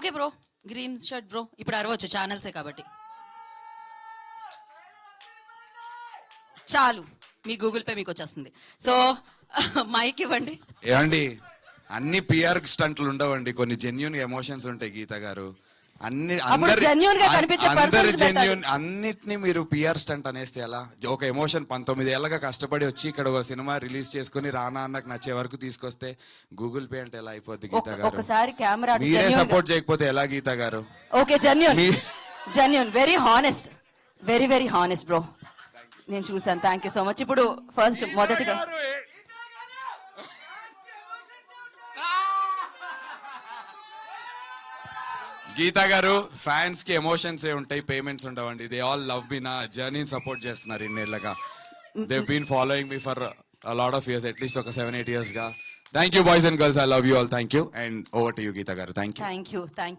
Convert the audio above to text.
Okay bro green shirt bro. ఇప్పుడు అరవచ్చు ఛానల్సే కాబట్టి. చాలు. మీ గూగుల్ పే మీకు వచ్చేస్తుంది. సో మైక్ ఇవ్వండి. ఏమండి? అన్ని పిఆర్ స్టంట్లు ఉండవండి. కొన్ని జెన్యున్ ఎమోషన్స్ ఉంటాయి గీత గారు. అన్ని అందరు. జెన్యున్ అన్నిటిని మీరు పిఆర్ స్టంట్ అనేస్తే ఎలా? ఒక ఎమోషన్ పంతొమ్మిది ఏళ్ళగా కష్టపడి వచ్చి ఇక్కడ ఒక సినిమా రిలీజ్ చేసుకుని రానా అన్నకు నచ్చే వరకు తీసుకొస్తే గూగుల్ పే అంటే ఎలా అయిపోద్ది గీత గారు ఒకసారి కెమెరా మీరే సపోర్ట్ చేయకపోతే ఎలా Geetha garu okay genuine genuine very honest very very honest bro నేను చూసాను థ్యాంక్ యూ సో మచ్ ఇప్పుడు ఫస్ట్ మొదటిగా గీత గారు ఫ్యాన్స్కి ఎమోషన్స్ ఏ ఉంటాయి పేమెంట్స్ ఉండవండి. దే ఆల్ లవ్ మీ నా జర్నీని సపోర్ట్ చేస్తున్నారు ఇన్నేళ్ళగా they been following me for lot of years at least ఒక సెవెన్ ఎయిట్ ఇయర్స్గా. Thank you boys and girls I love you all thank you and over to you Geetha garu thank you thank you thank